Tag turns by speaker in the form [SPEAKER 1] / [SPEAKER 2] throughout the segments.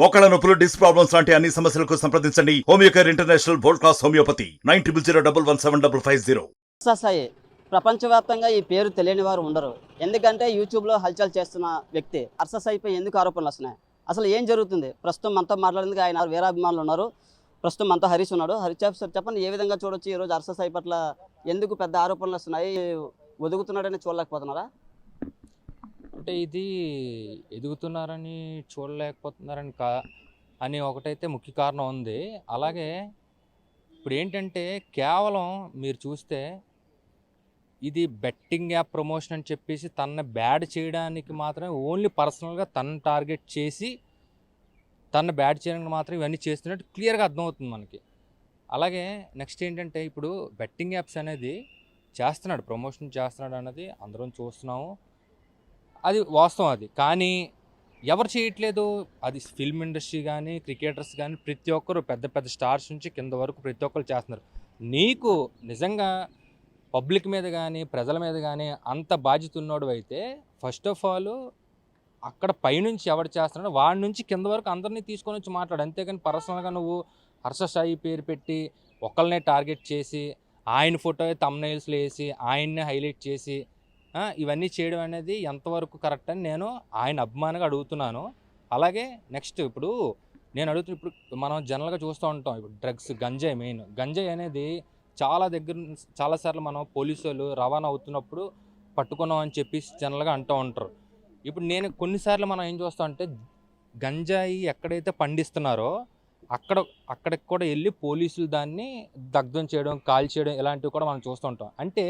[SPEAKER 1] మోకాళ్ళ నొప్పులు disc problems లాంటి అన్ని సమస్యలకు సంప్రదించండి. Homeocare international world class homeopathy nine triple zero double one seven double five zero.
[SPEAKER 2] Sai ప్రపంచవ్యాప్తంగా ఈ పేరు తెలియని వారు ఉండరు. ఎందుకంటే యూట్యూబ్లో హల్చల్ చేస్తున్న వ్యక్తి అర్ససాయిపై ఎందుకు ఆరోపణలు వస్తున్నాయి? అసలు ఏం జరుగుతుంది? ప్రస్తుతం మనతో మాట్లాడేందుకు ఆయన వీరాభిమానులు ఉన్నారు. ప్రస్తుతం మనతో హరీష్ ఉన్నాడు. హరీష్ సార్ సార్ చెప్పండి ఏ విధంగా చూడొచ్చు ఈరోజు అర్ససాయి పట్ల ఎందుకు పెద్ద ఆరోపణలు వస్తున్నాయి? ఒదుగుతున్నాడని చూడలేకపోతున్నారా?
[SPEAKER 3] అంటే ఇది ఎదుగుతున్నారని చూడలేకపోతున్నారని కా అని ఒకటైతే ముఖ్య కారణం ఉంది. అలాగే ఇప్పుడు ఏంటంటే కేవలం మీరు చూస్తే ఇది బెట్టింగ్ యాప్ ప్రమోషన్ అని చెప్పేసి తనని బ్యాడ్ చేయడానికి మాత్రమే ఓన్లీ పర్సనల్గా తనను టార్గెట్ చేసి తనను బ్యాడ్ చేయడానికి మాత్రం ఇవన్నీ చేస్తున్నట్టు క్లియర్గా అర్థమవుతుంది మనకి. అలాగే నెక్స్ట్ ఏంటంటే ఇప్పుడు బెట్టింగ్ యాప్స్ అనేది చేస్తున్నాడు ప్రమోషన్ చేస్తున్నాడు అన్నది అందరం చూస్తున్నాము. అది వాస్తవం అది. కానీ ఎవరు చేయట్లేదు? అది ఫిల్మ్ ఇండస్ట్రీ కానీ క్రికెటర్స్ కానీ ప్రతి ఒక్కరు పెద్ద పెద్ద స్టార్స్ నుంచి కింద వరకు ప్రతి ఒక్కరు చేస్తున్నారు. నీకు నిజంగా పబ్లిక్ మీద కానీ ప్రజల మీద కానీ అంత బాధ్యత ఉన్నోడు అయితే ఫస్ట్ ఆఫ్ ఆల్ అక్కడ పైనుంచి ఎవరు చేస్తున్నాడో వాడి నుంచి కింద వరకు అందరినీ తీసుకొని వచ్చి మాట్లాడు. అంతేకాని పర్సనల్గా నువ్వు హర్ష సాయి పేరు పెట్టి ఒకళ్ళనే టార్గెట్ చేసి ఆయన ఫోటో తమ్నైల్స్లో వేసి ఆయన్నే హైలైట్ చేసి ఇవన్నీ చేయడం అనేది ఎంతవరకు కరెక్ట్ అని నేను ఆయన అభిమానంగా అడుగుతున్నాను. అలాగే నెక్స్ట్ ఇప్పుడు నేను అడుగుతున్న ఇప్పుడు మనం జనరల్గా చూస్తూ ఉంటాం ఇప్పుడు డ్రగ్స్ గంజాయి మెయిన్. గంజాయి అనేది చాలా దగ్గర చాలాసార్లు మనం పోలీసు వాళ్ళు రవాణా అవుతున్నప్పుడు పట్టుకున్నాం అని చెప్పి జనరల్గా అంటూ ఉంటారు. ఇప్పుడు నేను కొన్నిసార్లు మనం ఏం చూస్తాం అంటే గంజాయి ఎక్కడైతే పండిస్తున్నారో అక్కడ అక్కడికి కూడా వెళ్ళి పోలీసులు దాన్ని దగ్ధం చేయడం కాల్ చేయడం ఇలాంటివి కూడా మనం చూస్తుంటాం అంటే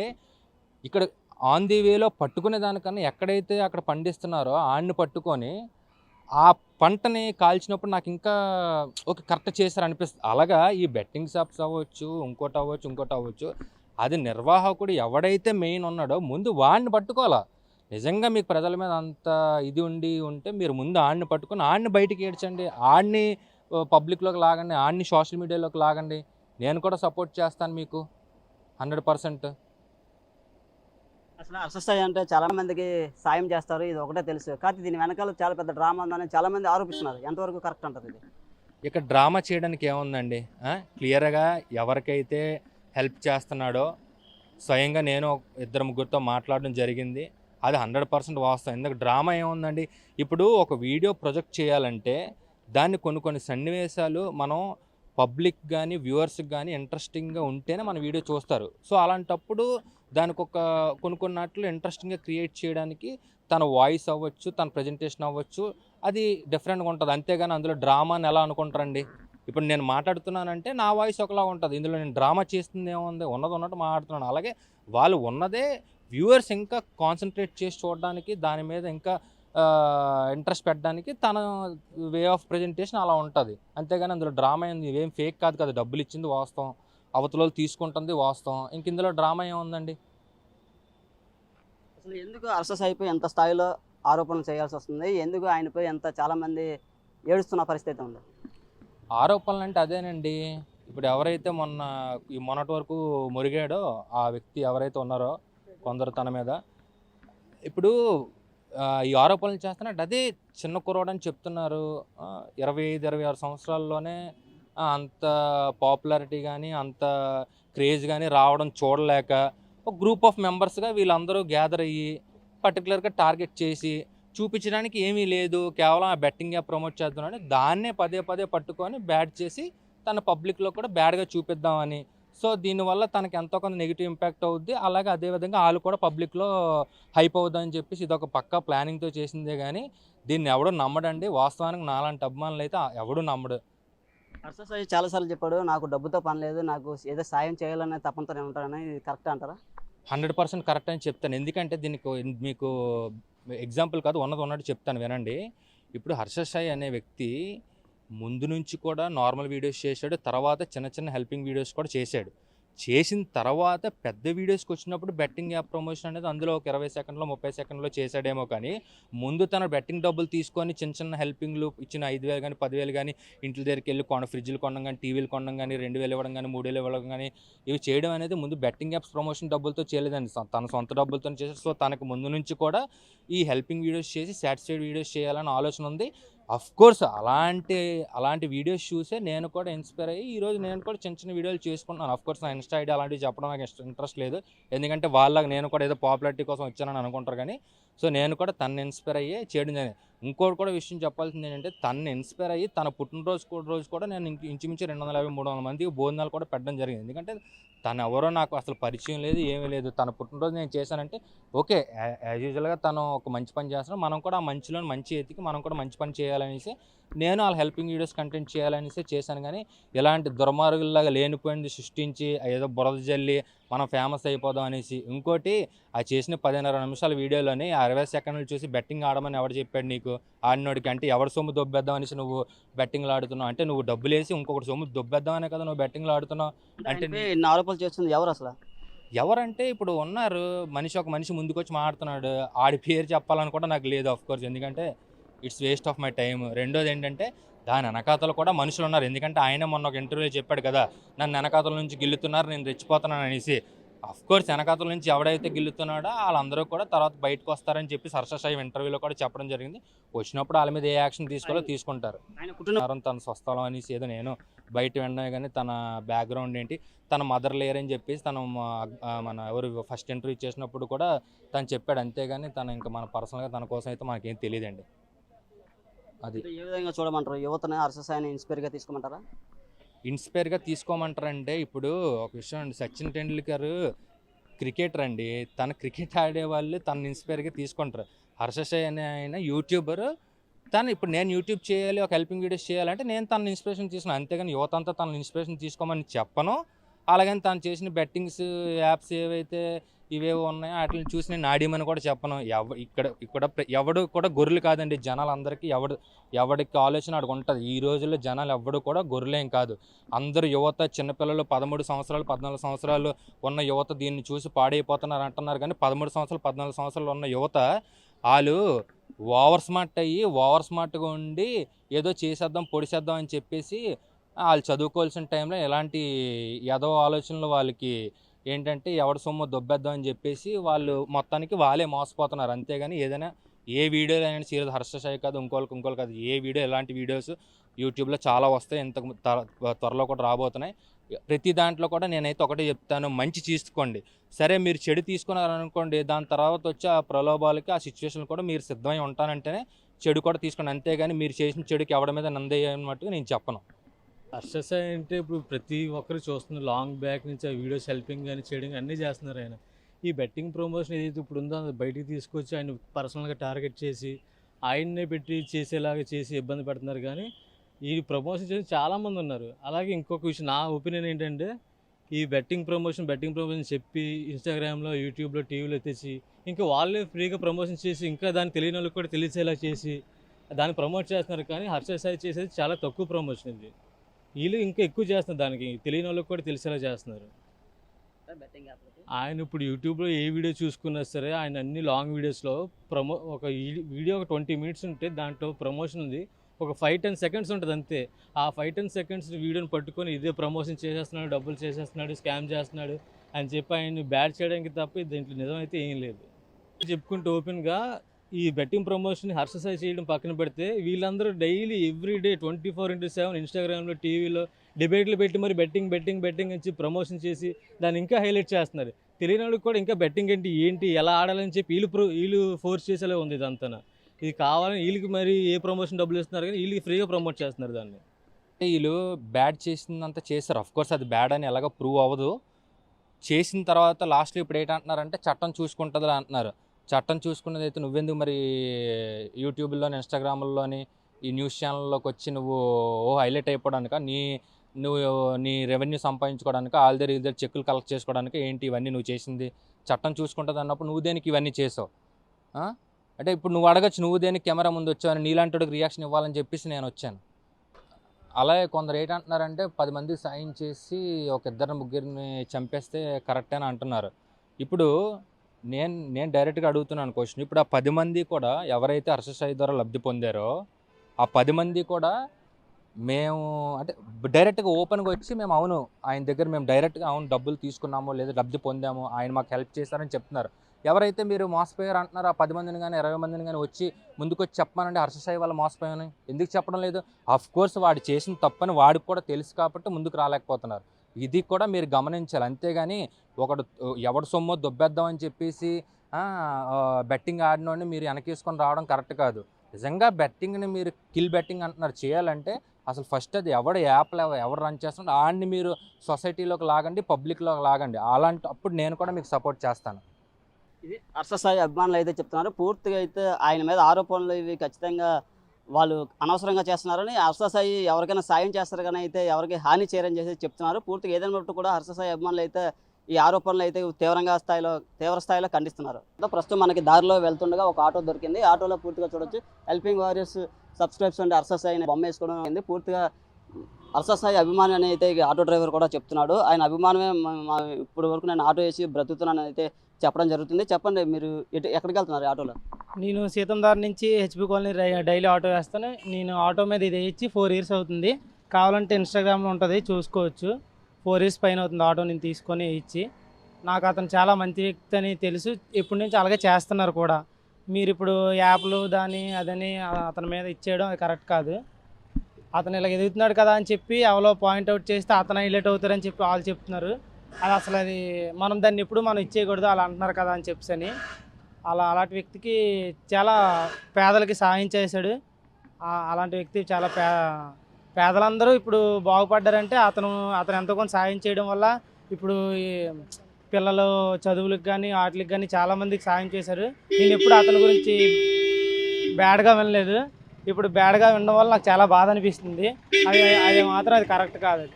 [SPEAKER 3] ఇక్కడ ఆన్ ది వేలో పట్టుకునే దానికన్నా ఎక్కడైతే అక్కడ పండిస్తున్నారో ఆడిని పట్టుకొని ఆ పంటని కాల్చినప్పుడు నాకు ఇంకా ఒక కరెక్ట్ చేశారు అనిపిస్తుంది అలాగా ఈ బెట్టింగ్ షాప్స్ అవ్వచ్చు ఇంకోటి అవ్వచ్చు ఇంకోటి అవ్వచ్చు అది నిర్వాహకుడు ఎవడైతే మెయిన్ ఉన్నాడో ముందు వాడిని పట్టుకోవాలా? నిజంగా మీకు ప్రజల మీద అంత ఇది ఉండి ఉంటే మీరు ముందు ఆడిని పట్టుకొని ఆడిని బయటికి ఏడ్చండి ఆడిని పబ్లిక్లోకి లాగండి ఆడిని సోషల్ మీడియాలోకి లాగండి. నేను కూడా సపోర్ట్ చేస్తాను మీకు. Hundred percent.
[SPEAKER 2] అసలు అర్ససాయి అంటే చాలా మందికి సాయం చేస్తారు ఇది ఒకటే తెలుసు. కానీ దీని వెనకాల చాలా పెద్ద డ్రామా ఉందని చాలా మంది ఆరోపిస్తున్నారు. ఎంతవరకు కరెక్ట్ అంటారు ఇది?
[SPEAKER 3] ఇక్కడ డ్రామా చేయడానికి ఏముందండి? క్లియర్గా ఎవరికైతే హెల్ప్ చేస్తున్నాడో స్వయంగా నేను ఇద్దరు ముగ్గురితో మాట్లాడడం జరిగింది. అది హండ్రెడ్ పర్సెంట్ వాస్తవం. ఎందుకు? డ్రామా ఏముందండి? ఇప్పుడు ఒక వీడియో ప్రొజెక్ట్ చేయాలంటే దాన్ని కొన్ని కొన్ని సన్నివేశాలు మనం పబ్లిక్ కానీ వ్యూవర్స్కి కానీ ఇంట్రెస్టింగ్గా ఉంటేనే మన వీడియో చూస్తారు. సో అలాంటప్పుడు దానికి ఒక కొన్ని నాట్లు ఇంట్రెస్టింగ్గా క్రియేట్ చేయడానికి తన వాయిస్ అవ్వచ్చు తన ప్రజెంటేషన్ అవ్వచ్చు అది డిఫరెంట్గా ఉంటుంది. అంతేగాని అందులో డ్రామాని ఎలా అనుకుంటారండి? ఇప్పుడు నేను మాట్లాడుతున్నానంటే నా వాయిస్ ఒకలా ఉంటుంది. ఇందులో నేను డ్రామా చేస్తుంది ఏముంది? ఉన్నది ఉన్నట్టు మాట్లాడుతున్నాను. అలాగే వాళ్ళు ఉన్నదే వ్యూవర్స్ ఇంకా కాన్సన్ట్రేట్ చేసి చూడడానికి దాని మీద ఇంకా ఇంట్రెస్ట్ పెట్టడానికి తన వే ఆఫ్ ప్రజెంటేషన్ అలా ఉంటుంది. అంతేగాని అందులో డ్రామా ఏంది ఏం ఫేక్ కాదు కదా. డబ్బులు ఇచ్చింది వాస్తవం. అవతల వాళ్ళు తీసుకుంటుంది వాస్తవం. ఇంక ఇందులో డ్రామా ఏముందండి?
[SPEAKER 2] అసలు ఎందుకు అర్ససాయిపై ఎంత స్థాయిలో ఆరోపణలు చేయాల్సి వస్తుంది? ఎందుకు ఆయనపై ఎంత చాలా మంది ఏడుస్తున్న పరిస్థితి ఉంది?
[SPEAKER 3] ఆరోపణలు అంటే అదేనండి. ఇప్పుడు ఎవరైతే మొన్న ఈ మొన్నటి వరకు మురిగాడో ఆ వ్యక్తి ఎవరైతే ఉన్నారో కొందరు తన మీద. ఇప్పుడు ఈ ఆరోపణలు చేస్తున్నట్టు అదే చిన్న కుర్రోడు అని చెప్తున్నారు. ఇరవై ఐదు ఇరవై ఆరు సంవత్సరాల్లోనే అంత పాపులారిటీ కానీ అంత క్రేజ్ కానీ రావడం చూడలేక ఒక గ్రూప్ ఆఫ్ మెంబర్స్గా వీళ్ళందరూ గ్యాదర్ అయ్యి పర్టికులర్గా టార్గెట్ చేసి చూపించడానికి ఏమీ లేదు. కేవలం ఆ బెట్టింగ్ యాప్ ప్రమోట్ చేద్దామని దాన్నే పదే పదే పట్టుకొని బ్యాడ్ చేసి తన పబ్లిక్లో కూడా బ్యాడ్గా చూపిద్దామని సో దీనివల్ల తనకి ఎంతో కొంత నెగిటివ్ ఇంపాక్ట్ అవుద్ది. అలాగే అదేవిధంగా వాళ్ళు కూడా పబ్లిక్లో హైప్ అవుద్దని చెప్పేసి ఇది ఒక పక్కా ప్లానింగ్తో చేసిందే కానీ దీన్ని ఎవడు నమ్మడండి. వాస్తవానికి నాలాంటి అభిమానులు అయితే ఎవడు నమ్మడు.
[SPEAKER 2] అర్ససాయి చాలాసార్లు చెప్పాడు నాకు డబ్బుతో పని లేదు నాకు ఏదో సాయం చేయాలనే తపంతో నేను ఉంటానని ఇది కరెక్ట్ అంటారా?
[SPEAKER 3] హండ్రెడ్ పర్సెంట్ కరెక్ట్ అని చెప్తాను. ఎందుకంటే దీనికి మీకు ఎగ్జాంపుల్ కాదు ఉన్నది ఉన్నట్టు చెప్తాను వినండి. ఇప్పుడు హర్ష సాయి అనే వ్యక్తి ముందు నుంచి కూడా నార్మల్ వీడియోస్ చేశాడు తర్వాత చిన్న చిన్న హెల్పింగ్ వీడియోస్ కూడా చేశాడు. చేసిన తర్వాత పెద్ద వీడియోస్కి వచ్చినప్పుడు బెట్టింగ్ యాప్ ప్రమోషన్ అనేది అందులో ఒక ఇరవై సెకండ్లో ముప్పై సెకండ్లో చేశాడేమో కానీ ముందు తన బెట్టింగ్ డబ్బులు తీసుకొని చిన్న చిన్న హెల్పింగ్లు ఇచ్చిన ఐదు వేలు కానీ పదివేలు కానీ ఇంటి దగ్గరికి వెళ్ళి కొన ఫ్రిడ్జ్లు కొనడం కానీ టీవీలు కొనడం కానీ రెండు వేలు ఇవ్వడం కానీ మూడు వేలు ఇవ్వడం కానీ ఇవి చేయడం అనేది ముందు బెట్టింగ్ యాప్స్ ప్రమోషన్ డబ్బులతో చేయలేదండి. తన సొంత డబ్బులతో చేశారు సో తనకు ముందు నుంచి కూడా ఈ హెల్పింగ్ వీడియోస్ చేసి సాటిస్ఫైడ్ వీడియోస్ చేయాలని ఆలోచన ఉంది. అఫ్ కోర్స్ అలాంటి అలాంటి వీడియోస్ చూసే నేను కూడా ఇన్స్పైర్ అయ్యి ఈరోజు నేను కూడా చిన్న చిన్న వీడియోలు చేసుకుంటున్నాను. అఫ్ కోర్స్ నా ఇన్స్టా ఐడి అలాంటివి చెప్పడం నాకు ఇంట్రెస్ట్ లేదు. ఎందుకంటే వాళ్ళకి నేను కూడా ఏదో పాపులారిటీ కోసం వచ్చానని అనుకుంటారు కానీ సో నేను కూడా తను ఇన్స్పైర్ అయ్యి చేయడం జరిగింది ఇంకోటి కూడా విషయం చెప్పాల్సింది ఏంటంటే తను ఇన్స్పైర్ అయ్యి తన పుట్టినరోజు కూడా రోజు కూడా నేను ఇంక ఇంచుమించు రెండు వందల యాభై మూడు వందల మందికి భోజనాలు కూడా పెట్టడం జరిగింది. ఎందుకంటే తను ఎవరో నాకు అసలు పరిచయం లేదు ఏమీ లేదు. తన పుట్టినరోజు నేను చేశానంటే ఓకే యాజ్ యూజువల్గా తను ఒక మంచి పని చేస్తున్నాడు. మనం కూడా ఆ మంచిలో మంచి ఎతికి మనం కూడా మంచి పని చేయాలనేసి నేను వాళ్ళ హెల్పింగ్ వీడియోస్ కంటెంట్ చేయాలనేసి చేశాను. కానీ ఇలాంటి దుర్మార్గుల్లాగా లేనిపోయింది సృష్టించి ఏదో బురద జల్లి మనం ఫేమస్ అయిపోదాం అనేసి. ఇంకోటి ఆ చేసిన పదిన్నర నిమిషాల వీడియోలోని అరవై సెకండ్లు చూసి బెట్టింగ్ ఆడమని ఎవడు చెప్పాడు నీకు? ఆడినోడికి అంటే ఎవరి సొమ్ము దొబ్బేద్దాం అనేసి నువ్వు బెట్టింగ్లు ఆడుతున్నావు? అంటే నువ్వు డబ్బులు వేసి ఇంకొకటి సొమ్ము దొబ్బేద్దామనే కదా నువ్వు బెట్టింగ్లు ఆడుతున్నావు? అంటే
[SPEAKER 2] ఆరోపణలు చేస్తుంది ఎవరు అసలు?
[SPEAKER 3] ఎవరంటే ఇప్పుడు ఉన్నారు. మనిషి ఒక మనిషి ముందుకొచ్చి మాట్లాడుతున్నాడు. ఆడి పేరు చెప్పాలని కూడా నాకు లేదు ఆఫ్ కోర్స్ ఎందుకంటే it's waste of my time రెండోది ఏంటంటే దాని వెనకాతలు కూడా మనుషులు ఉన్నారు. ఎందుకంటే ఆయన మొన్న ఒక ఇంటర్వ్యూలో చెప్పాడు కదా నన్ను వెనకాతల నుంచి గిల్లుతున్నారు నేను రెచ్చిపోతున్నాను అనేసి. అఫ్ కోర్స్ వెనకాతల నుంచి ఎవడైతే గిల్లుతున్నాడో వాళ్ళందరూ కూడా తర్వాత బయటకు వస్తారని చెప్పి సరసాయి ఇంటర్వ్యూలో కూడా చెప్పడం జరిగింది. వచ్చినప్పుడు వాళ్ళ మీద ఏ యాక్షన్ తీసుకోవాలో తీసుకుంటారు.
[SPEAKER 2] కుటుంబం
[SPEAKER 3] తన స్వస్థలం అనేసి ఏదో నేను బయట వినడమే కానీ తన బ్యాక్గ్రౌండ్ ఏంటి తన మదర్ లేయర్ అని చెప్పేసి తను మన ఎవరు ఫస్ట్ ఇంటర్వ్యూ చేసినప్పుడు కూడా తను చెప్పాడు. అంతేగాని తను ఇంకా మన పర్సనల్గా తన కోసం అయితే మనకేం తెలియదండి. అది.
[SPEAKER 2] ఏ విధంగా చూడమంటారు? యువతని ఆర్ఎస్ఎస్ ఇన్స్పైర్గా తీసుకోమంటారా?
[SPEAKER 3] ఇన్స్పైర్గా తీసుకోమంటారంటే ఇప్పుడు ఒక విషయం అండి. సచిన్ టెండూల్కర్ క్రికెటర్ అండి. తన క్రికెట్ ఆడే వాళ్ళు తన ఇన్స్పైర్గా తీసుకుంటారు. హర్షసాయి అనే ఆయన యూట్యూబర్ తను ఇప్పుడు నేను యూట్యూబ్ చేయాలి ఒక హెల్పింగ్ వీడియోస్ చేయాలంటే నేను తన ఇన్స్పిరేషన్ తీసుకున్నాను అంతేగాని యువత అంతా తన ఇన్స్పిరేషన్ తీసుకోమని చెప్పను. అలాగని తను చేసిన బెట్టింగ్స్ యాప్స్ ఏవైతే ఇవేవో ఉన్నాయో. వాటిని చూసి నేను ఆడిమని కూడా చెప్పను. ఎవ ఇక్కడ ఇక్కడ ఎవడు కూడా గొర్రెలు కాదండి. జనాలందరికీ ఎవడు ఎవడికి ఆలోచన అడుగు ఉంటుంది. ఈ రోజుల్లో జనాలు ఎవడు కూడా గొర్రెలేం కాదు. అందరూ యువత చిన్నపిల్లలు పదమూడు సంవత్సరాలు పద్నాలుగు సంవత్సరాలు ఉన్న యువత దీన్ని చూసి పాడైపోతున్నారు అంటున్నారు కానీ పదమూడు సంవత్సరాలు పద్నాలుగు సంవత్సరాలు ఉన్న యువత వాళ్ళు ఓవర్ స్మార్ట్ అయ్యి ఓవర్ స్మార్ట్గా ఉండి ఏదో చేసేద్దాం పొడిసేద్దాం అని చెప్పేసి వాళ్ళు చదువుకోవాల్సిన టైంలో ఎలాంటి ఎదవ ఆలోచనలు వాళ్ళకి ఏంటంటే ఎవడ సొమ్ము దొబ్బేద్దాం అని చెప్పేసి వాళ్ళు మొత్తానికి వాళ్ళే మోసపోతున్నారు. అంతేగాని ఏదైనా ఏ వీడియోలు అయినా సీరియస్ హర్షసాయి కాదు ఇంకోళ్ళకి ఇంకోళ్ళు కాదు ఏ వీడియో ఎలాంటి వీడియోస్ యూట్యూబ్లో చాలా వస్తాయి. ఇంత త్వరలో కూడా రాబోతున్నాయి. ప్రతి దాంట్లో కూడా నేనైతే ఒకటే చెప్తాను మంచి తీసుకోండి సరే మీరు చెడు తీసుకున్నారనుకోండి దాని తర్వాత వచ్చి ఆ ప్రలోభాలకి ఆ సిచ్యువేషన్ కూడా మీరు సిద్ధమై ఉంటానంటేనే చెడు కూడా తీసుకోండి. అంతేగాని మీరు చేసిన చెడుకి ఎవడ మీద నందేయన్నట్టుగా నేను చెప్పను.
[SPEAKER 4] హర్షస్ అంటే ఇప్పుడు ప్రతి ఒక్కరు చూస్తున్న లాంగ్ బ్యాక్ నుంచి ఆ వీడియోస్ హెల్పింగ్ కానీ చేయడం అన్నీ చేస్తున్నారు ఆయన. ఈ బెట్టింగ్ ప్రమోషన్ ఏదైతే ఇప్పుడు ఉందో అది బయటికి తీసుకొచ్చి ఆయన పర్సనల్గా టార్గెట్ చేసి ఆయన్నే పెట్టి చేసేలాగా చేసి ఇబ్బంది పెడుతున్నారు కానీ ఈ ప్రమోషన్ చేసి చాలామంది ఉన్నారు. అలాగే ఇంకొక విషయం నా ఒపీనియన్ ఏంటంటే ఈ బెట్టింగ్ ప్రమోషన్ బెట్టింగ్ ప్రమోషన్ చెప్పి ఇన్స్టాగ్రామ్లో యూట్యూబ్లో టీవీలో తెచ్చి ఇంకా వాళ్ళే ఫ్రీగా ప్రమోషన్ చేసి ఇంకా దాన్ని తెలియని వాళ్ళకి కూడా తెలిసేలా చేసి దాన్ని ప్రమోట్ చేస్తున్నారు. కానీ హర్ష సాయి చేసేది చాలా తక్కువ ప్రమోషన్ ఇది. వీళ్ళు ఇంకా ఎక్కువ చేస్తున్నారు. దానికి తెలియని వాళ్ళకి కూడా తెలిసేలా చేస్తున్నారు. ఆయన ఇప్పుడు యూట్యూబ్లో ఏ వీడియో చూసుకున్నా సరే ఆయన అన్ని లాంగ్ వీడియోస్లో ప్రమో ఒక వీడియో ఒక ట్వంటీ మినిట్స్ ఉంటే దాంట్లో ప్రమోషన్ ఉంది. ఒక ఫైవ్ టెన్ సెకండ్స్ ఉంటుంది అంతే. ఆ ఫైవ్ టెన్ సెకండ్స్ వీడియోని పట్టుకొని ఇదే ప్రమోషన్ చేసేస్తున్నాడు డబ్బులు చేసేస్తున్నాడు స్కామ్ చేస్తున్నాడు అని చెప్పి ఆయన బ్యాడ్ చేయడానికి తప్ప దీంట్లో నిజం అయితే ఏం లేదు. చెప్పుకుంటూ ఓపెన్గా ఈ బెట్టింగ్ ప్రమోషన్ హర్షసాయి చేయడం పక్కన పెడితే వీళ్ళందరూ daily every day twenty four into seven ఇన్స్టాగ్రామ్లో టీవీలో డిబేట్లు పెట్టి మరి బెట్టింగ్ బెట్టింగ్ బెట్టింగ్ అని ప్రమోషన్ చేసి దాన్ని ఇంకా హైలైట్ చేస్తున్నారు. తెలియని వాళ్ళకి కూడా ఇంకా బెట్టింగ్ ఏంటి ఏంటి ఎలా ఆడాలని చెప్పి వీళ్ళు వీళ్ళు ఫోర్స్ చేసేలా ఉంది ఇదంతా. ఇది కావాలని వీళ్ళకి మరి ఏ ప్రమోషన్ డబ్బులు ఇస్తున్నారు కానీ వీళ్ళకి ఫ్రీగా ప్రమోట్ చేస్తున్నారు దాన్ని.
[SPEAKER 3] అంటే వీళ్ళు బ్యాడ్ చేసిందంత చేస్తారు. అఫ్ కోర్స్ అది బ్యాడ్ అని ఎలాగో ప్రూవ్ అవ్వదు. చేసిన తర్వాత లాస్ట్లో ఇప్పుడు ఏంటంటున్నారంటే చట్టం చూసుకుంటుంది అంటున్నారు. చట్టం చూసుకున్నది అయితే నువ్వెందుకు మరి యూట్యూబ్లోని ఇన్స్టాగ్రామ్లోని ఈ న్యూస్ ఛానల్లోకి వచ్చి నువ్వు ఓ హైలైట్ అయిపోవడానిక నీ నువ్వు నీ రెవెన్యూ సంపాదించుకోవడానికి ఆల్ దగ్గర ఇద్దరు చెక్కులు కలెక్ట్ చేసుకోవడానికి ఏంటి ఇవన్నీ నువ్వు చేసింది? చట్టం చూసుకుంటుంది అన్నప్పుడు నువ్వు దేనికి ఇవన్నీ చేసావు? అంటే ఇప్పుడు నువ్వు అడగచ్చు నువ్వు దేనికి కెమెరా ముందు వచ్చావు నీలాంటి రియాక్షన్ ఇవ్వాలని చెప్పేసి నేను వచ్చాను. అలాగే కొందరు ఏంటంటున్నారంటే పది మందికి సాయం చేసి ఒక ఇద్దరు ముగ్గురిని చంపేస్తే కరెక్ట్ అని అంటున్నారు. ఇప్పుడు నేను నేను డైరెక్ట్గా అడుగుతున్నాను క్వశ్చన్. ఇప్పుడు ఆ పది మంది కూడా ఎవరైతే అర్షసాయి ద్వారా లబ్ధి పొందారో ఆ పది మంది కూడా మేము అంటే డైరెక్ట్గా ఓపెన్గా వచ్చి మేము అవును ఆయన దగ్గర మేము డైరెక్ట్గా అవును డబ్బులు తీసుకున్నాము లేదా లబ్ధి పొందాము ఆయన మాకు హెల్ప్ చేశారని చెప్తున్నారు. ఎవరైతే మీరు మోసపోయారు అంటున్నారో ఆ పది మందిని కానీ ఇరవై మందిని కానీ వచ్చి ముందుకొచ్చి చెప్పమనండి హర్షసాయి వల్ల మోసపోయామని ఎందుకు చెప్పడం లేదు? అఫ్ కోర్స్ వాడు చేసిన తప్పని వాడికి కూడా తెలుసు కాబట్టి ముందుకు రాలేకపోతున్నారు. ఇది కూడా మీరు గమనించాలి. అంతేగాని ఒకడు ఎవడు సొమ్మో దొబ్బేద్దామని చెప్పేసి బెట్టింగ్ ఆడినోడిని మీరు వెనకేసుకొని రావడం కరెక్ట్ కాదు. నిజంగా బెట్టింగ్ని మీరు కిల్ బెట్టింగ్ అంటున్నారు. చేయాలంటే అసలు ఫస్ట్ అది ఎవడు యాప్లు ఎవరు రన్ చేస్తున్నారు ఆడిని మీరు సొసైటీలోకి లాగండి పబ్లిక్లోకి లాగండి. అలాంటి అప్పుడు నేను కూడా మీకు సపోర్ట్ చేస్తాను.
[SPEAKER 2] ఇది హర్షసాయి అభిమానులు అయితే చెప్తున్నారు. పూర్తిగా అయితే ఆయన మీద ఆరోపణలు ఇవి ఖచ్చితంగా వాళ్ళు అనవసరంగా చేస్తున్నారని హర్షసాయి ఎవరికైనా సాయం చేస్తారు కానీ అయితే ఎవరికి హాని చేయరని చేసి చెప్తున్నారు. పూర్తిగా ఏదైనా బట్టి కూడా హర్షసాయి అభిమానులు అయితే ఈ ఆరోపణలు అయితే తీవ్రంగా స్థాయిలో తీవ్ర స్థాయిలో ఖండిస్తున్నారు. ప్రస్తుతం మనకి దారిలో వెళ్తుండగా ఒక ఆటో దొరికింది. ఆటోలో పూర్తిగా చూడొచ్చు. హెల్పింగ్ వారియర్స్ సబ్స్క్రైబ్స్ అంటే హర్షసాయి బొమ్మ వేసుకోవడం అయింది పూర్తిగా హర్షసాయి అభిమాని అని అయితే ఈ ఆటో డ్రైవర్ కూడా చెప్తున్నాడు. ఆయన అభిమానమే మా- ఇప్పుడు వరకు నేను ఆటో వేసి బ్రతుకుతున్నాను అయితే చెప్పడం జరుగుతుంది. చెప్పండి మీరు ఎటు ఎక్కడికి వెళ్తున్నారు ఆటోలో?
[SPEAKER 5] నేను సీతందార్ నుంచి హెచ్పి కాలనీ డైలీ ఆటో వేస్తాను. నేను ఆటో మీద ఇది వేయించి ఫోర్ ఇయర్స్ అవుతుంది. కావాలంటే ఇన్స్టాగ్రామ్లో ఉంటుంది చూసుకోవచ్చు. ఫోర్ ఇయర్స్ పైన అవుతుంది ఆటో నేను తీసుకొని ఇచ్చి నాకు అతను చాలా మంచి వ్యక్తి అని తెలుసు. ఇప్పటి నుంచి అలాగే చేస్తున్నారు కూడా. మీరు ఇప్పుడు యాప్లు దాని అదని అతని మీద ఇచ్చేయడం అది కరెక్ట్ కాదు. అతను ఇలా ఎదుగుతున్నాడు కదా అని చెప్పి ఎవరో పాయింట్అవుట్ చేస్తే అతను హైలైట్ అవుతారని చెప్పి వాళ్ళు చెప్తున్నారు. అది అసలు అది మనం దాన్ని ఎప్పుడు మనం ఇచ్చేయకూడదు అలా అంటున్నారు కదా అని చెప్పి అని అలా అలాంటి వ్యక్తికి చాలా పేదలకి సాయం చేశాడు. అలాంటి వ్యక్తి చాలా పే పేదలందరూ ఇప్పుడు బాగుపడ్డారంటే అతను అతను ఎంతో కొంత సాయం చేయడం వల్ల ఇప్పుడు ఈ పిల్లలు చదువులకు కానీ వాటికి కానీ చాలా మందికి సాయం చేశారు. నేను ఎప్పుడు అతని గురించి బ్యాడ్గా వినలేదు. ఇప్పుడు బ్యాడ్గా వినడం వల్ల నాకు చాలా బాధ అనిపిస్తుంది. అది అది మాత్రం అది కరెక్ట్ కాదు.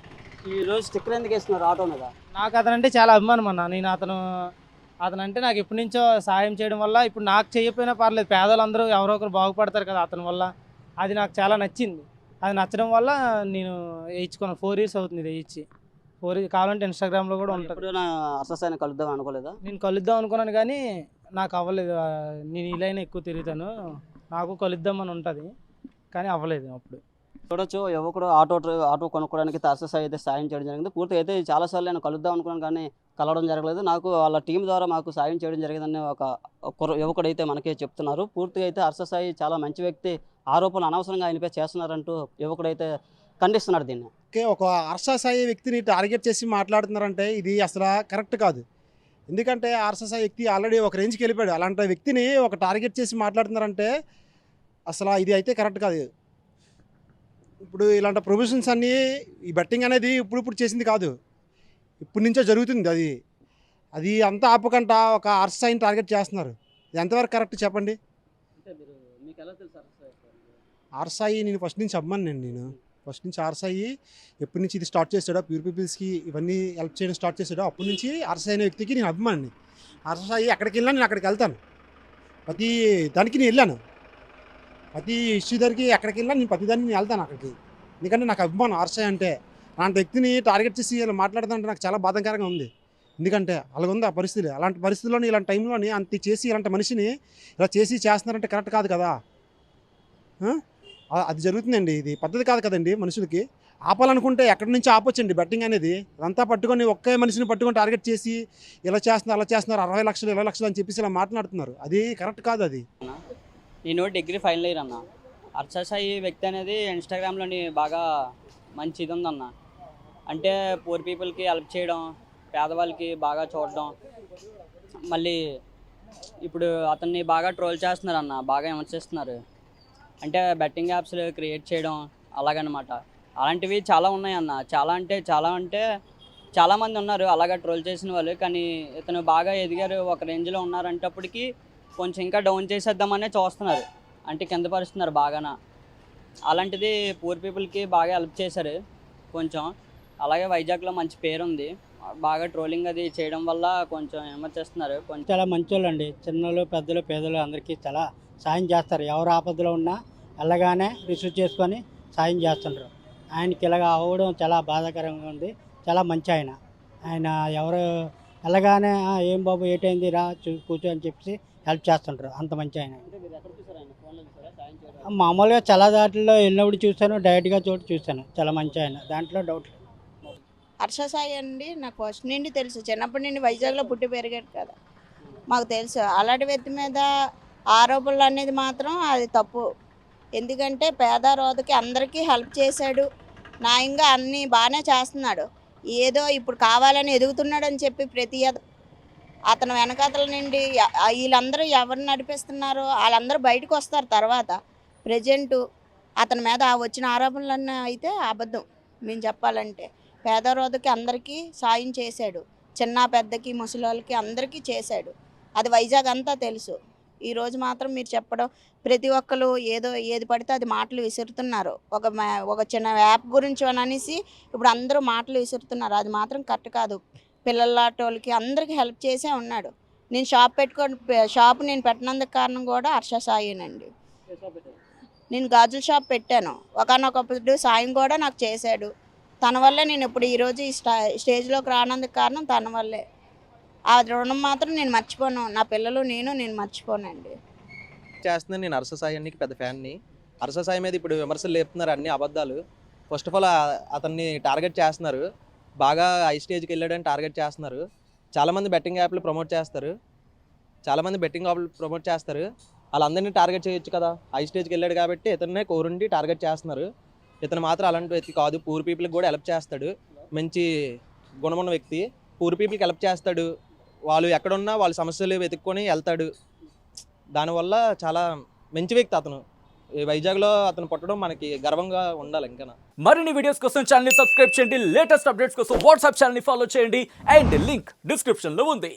[SPEAKER 2] ఈ రోజు స్టిక్కర్ ఎందుకు వేస్తున్నారు? ఆటో మీద?
[SPEAKER 5] నాకు అతనంటే చాలా అభిమానం అన్న. నేను అతను అతను అంటే నాకు ఎప్పటి నుంచో సాయం చేయడం వల్ల ఇప్పుడు నాకు చేయకపోయినా పర్లేదు. పేదలందరూ ఎవరో ఒకరు బాగుపడతారు కదా అతని వల్ల. అది నాకు చాలా నచ్చింది. అది నచ్చడం వల్ల నేను వేయించుకున్నాను ఫోర్ ఇయర్స్ అవుతుంది ఇది వేయించి. ఫోర్ ఇయర్స్ కావాలంటే ఇన్స్టాగ్రామ్లో కూడా ఉంటుంది
[SPEAKER 2] హర్షసాయిని కలుద్దాం అనుకోలేదా?
[SPEAKER 5] నేను కలుద్దాం అనుకున్నాను కానీ నాకు అవ్వలేదు. నేను ఇలానే ఎక్కువ తిరుగుతాను. నాకు కలుద్దామని ఉంటుంది. కానీ అవ్వలేదు అప్పుడు.
[SPEAKER 2] చూడొచ్చు యువకుడు ఆటో ఆటో కొనుక్కోవడానికి హర్షసాయి అయితే సాయం చేయడం జరిగింది. పూర్తిగా అయితే చాలాసార్లు నేను కలుద్దాం అనుకున్నాను కానీ కలవడం జరగలేదు. నాకు వాళ్ళ టీం ద్వారా మాకు సాయం చేయడం జరిగిందని ఒక యువకుడైతే మనకే చెప్తున్నారు. పూర్తిగా అయితే హర్షసాయి చాలా మంచి వ్యక్తి ఆరోపణలు అనవసరంగా ఆయనపై చేస్తున్నారంటూ యువకుడైతే ఖండిస్తున్నాడు దీన్ని.
[SPEAKER 6] ఓకే ఒక అర్షసాయి వ్యక్తిని టార్గెట్ చేసి మాట్లాడుతున్నారంటే ఇది అసలు కరెక్ట్ కాదు. ఎందుకంటే అర్షసాయి వ్యక్తి ఆల్రెడీ ఒక రేంజ్కి వెళ్ళిపోయాడు. అలాంటి వ్యక్తిని ఒక టార్గెట్ చేసి మాట్లాడుతున్నారంటే అసలు ఇది అయితే కరెక్ట్ కాదు. ఇప్పుడు ఇలాంటి ప్రొవిజన్స్ అన్నీ ఈ బెట్టింగ్ అనేది ఇప్పుడు ఇప్పుడు చేసింది కాదు. ఇప్పటి నుంచో జరుగుతుంది అది. అది అంతా ఆపకుండా ఒక అర్షసాయిని టార్గెట్ చేస్తున్నారు. ఇది ఎంతవరకు కరెక్ట్ చెప్పండి? ఆర్సాయి నేను ఫస్ట్ నుంచి అమ్మాను నేను ఫస్ట్ నుంచి ఆర్సాయి ఎప్పటి నుంచి ఇది స్టార్ట్ చేశాడో ప్యూర్ పీపుల్స్కి ఇవన్నీ హెల్ప్ చేయడం స్టార్ట్ చేశాడో అప్పటి నుంచి ఆర్సాయి అనే వ్యక్తికి నేను అభిమాని ఆర్సాయి ఎక్కడికి వెళ్ళినా నేను అక్కడికి వెళ్తాను. ప్రతి దానికి నేను వెళ్ళాను. ప్రతి ఇష్యూ దగ్గరికి ఎక్కడికి వెళ్ళినా నేను ప్రతిదాన్ని నేను వెళ్తాను అక్కడికి. ఎందుకంటే నాకు అభిమానం ఆర్సే అంటే అలాంటి వ్యక్తిని టార్గెట్ చేసి ఇలా మాట్లాడుతుంటే నాకు చాలా బాధాకరంగా ఉంది. ఎందుకంటే అలాగ ఉంది ఆ పరిస్థితి. అలాంటి పరిస్థితుల్లోని ఇలాంటి టైంలోని అంత చేసి ఇలాంటి మనిషిని ఇలా చేసి చేస్తున్నారంటే కరెక్ట్ కాదు కదా. అది జరుగుతుందండి. ఇది పద్ధతి కాదు కదండి మనుషులకి. ఆపాలనుకుంటే ఎక్కడి నుంచి ఆపొచ్చండి బెట్టింగ్ అనేది. అదంతా పట్టుకొని ఒకే మనిషిని పట్టుకొని టార్గెట్ చేసి ఇలా చేస్తున్నారు అలా చేస్తున్నారు అరవై లక్షలు ఇరవై లక్షలు అని చెప్పేసి ఇలా మాట్లాడుతున్నారు. అది కరెక్ట్ కాదు అది.
[SPEAKER 2] నేను డిగ్రీ ఫైనల్ ఇయర్ అన్న. అర్చసాయి వ్యక్తి అనేది ఇన్స్టాగ్రామ్లోని బాగా మంచి ఇది ఉందన్న. అంటే పూర్ పీపుల్కి హెల్ప్ చేయడం పేదవాళ్ళకి బాగా చూడడం మళ్ళీ ఇప్పుడు అతన్ని బాగా ట్రోల్ చేస్తున్నారు అన్న బాగా విమర్శిస్తున్నారు. అంటే బెట్టింగ్ యాప్స్లు క్రియేట్ చేయడం అలాగనమాట. అలాంటివి చాలా ఉన్నాయన్న. చాలా అంటే చాలా అంటే చాలామంది ఉన్నారు అలాగా ట్రోల్ చేసిన వాళ్ళు. కానీ ఇతను బాగా ఎదిగారు ఒక రేంజ్లో ఉన్నారంటప్పటికీ కొంచెం ఇంకా డౌన్ చేసేద్దామనే చూస్తున్నారు. అంటే కింద పరుస్తున్నారు బాగాన. అలాంటిది పూర్ పీపుల్కి బాగా హెల్ప్ చేశారు. కొంచెం. అలాగే వైజాగ్లో మంచి పేరు ఉంది బాగా ట్రోలింగ్ అది చేయడం వల్ల కొంచెం ఏమర్చేస్తున్నారు కొంచెం
[SPEAKER 7] చాలా మంచోళ్ళు అండి చిన్నలు పెద్దలు పేదలు అందరికీ చాలా సాయం చేస్తారు. ఎవరు ఆపదలో ఉన్నా వెళ్ళగానే రిసీవ్ చేసుకొని సాయం చేస్తుండ్రు. ఆయనకి ఇలాగ అవ్వడం చాలా బాధాకరంగా ఉంది. చాలా మంచి ఆయన. ఆయన ఎవరు వెళ్ళగానే ఏం బాబు ఏటైంది రా చూ కూర్చో అని చెప్పి హెల్ప్ చేస్తుంటారు. అంత మంచి ఆయన. మామూలుగా చాలా దాంట్లో వెళ్ళినప్పుడు చూశాను డైరెక్ట్గా చోటు చూశాను. చాలా మంచి ఆయన. దాంట్లో డౌట్
[SPEAKER 8] హర్ష సాయి అండి నాకు ఫస్ట్ నుండి తెలుసు. చిన్నప్పటి నుండి వైజాగ్లో పుట్టి పెరిగాడు కదా. మాకు తెలుసు. అలాంటి వ్యక్తి మీద ఆరోపణలు అనేది మాత్రం అది తప్పు. ఎందుకంటే పేదరోధకి అందరికీ హెల్ప్ చేశాడు. న్యాయంగా అన్నీ బాగానే చేస్తున్నాడు. ఏదో ఇప్పుడు కావాలని ఎదుగుతున్నాడని చెప్పి ప్రతి అతను వెనకాతల నుండి వీళ్ళందరూ ఎవరు నడిపిస్తున్నారో వాళ్ళందరూ బయటకు వస్తారు తర్వాత. ప్రజెంటు అతని మీద ఆ వచ్చిన ఆరోపణలన్నీ అయితే అబద్ధం. మేము చెప్పాలంటే పేదరోధకి అందరికీ సాయం చేశాడు. చిన్న పెద్దకి ముసలి అందరికీ చేశాడు. అది వైజాగ్ అంతా తెలుసు. ఈరోజు మాత్రం మీరు చెప్పడం ప్రతి ఒక్కరు ఏదో ఏది పడితే అది మాటలు విసురుతున్నారు. ఒక ఒక చిన్న యాప్ గురించి అని అనేసి ఇప్పుడు అందరూ మాటలు విసురుతున్నారు. అది మాత్రం కరెక్ట్ కాదు. పిల్లలాటోళ్ళకి అందరికి హెల్ప్ చేసే ఉన్నాడు. నేను షాప్ పెట్టుకొని షాప్ నేను పెట్టినందుకు కారణం కూడా హర్ష సాయినండి. నేను గాజుల షాప్ పెట్టాను. ఒకనొకప్పుడు సాయం కూడా నాకు చేశాడు. తన వల్లే నేను ఇప్పుడు ఈరోజు ఈ స్టా స్టేజ్లోకి రానందుకు కారణం తన వల్లే. ఆ రుణం మాత్రం నేను మర్చిపోను. నా పిల్లలు నేను నేను మర్చిపోనండి.
[SPEAKER 9] చేస్తుంది నేను అరస సాయానికి పెద్ద ఫ్యాన్ని. అరస సాయి మీద ఇప్పుడు విమర్శలు లేపుతున్నారు అన్ని అబద్ధాలు. ఫస్ట్ ఆఫ్ ఆల్ అతన్ని టార్గెట్ చేస్తున్నారు. బాగా హై స్టేజ్కి వెళ్ళాడని టార్గెట్ చేస్తున్నారు. చాలామంది బెట్టింగ్ యాప్లు ప్రమోట్ చేస్తారు. చాలామంది బెట్టింగ్ యాప్లు ప్రమోట్ చేస్తారు. వాళ్ళందరినీ టార్గెట్ చేయొచ్చు కదా. హై స్టేజ్కి వెళ్ళాడు కాబట్టి ఇతన్నే కోరుండి టార్గెట్ చేస్తున్నారు. ఇతను మాత్రం అలాంటి వ్యక్తి కాదు. పూర్ పీపుల్కి కూడా హెల్ప్ చేస్తాడు. మంచి గుణమున్న వ్యక్తి. పూర్ పీపుల్కి హెల్ప్ చేస్తాడు. వాళ్ళు ఎక్కడున్నా వాళ్ళ సమస్యలు వెతుక్కొని వెళ్తాడు. దానివల్ల చాలా మంచి వ్యక్తి అతను. వైజాగ్లో అతను పుట్టడం మనకి గర్వంగా ఉండాలి ఇంకా
[SPEAKER 10] మరిన్ని వీడియోస్ కోసం ఛానల్ సబ్స్క్రైబ్ చేయండి. లేటెస్ట్ అప్డేట్స్ కోసం వాట్సాప్ ఛానల్ ఫాలో చేయండి. అండ్ లింక్ డిస్క్రిప్షన్లో ఉంది.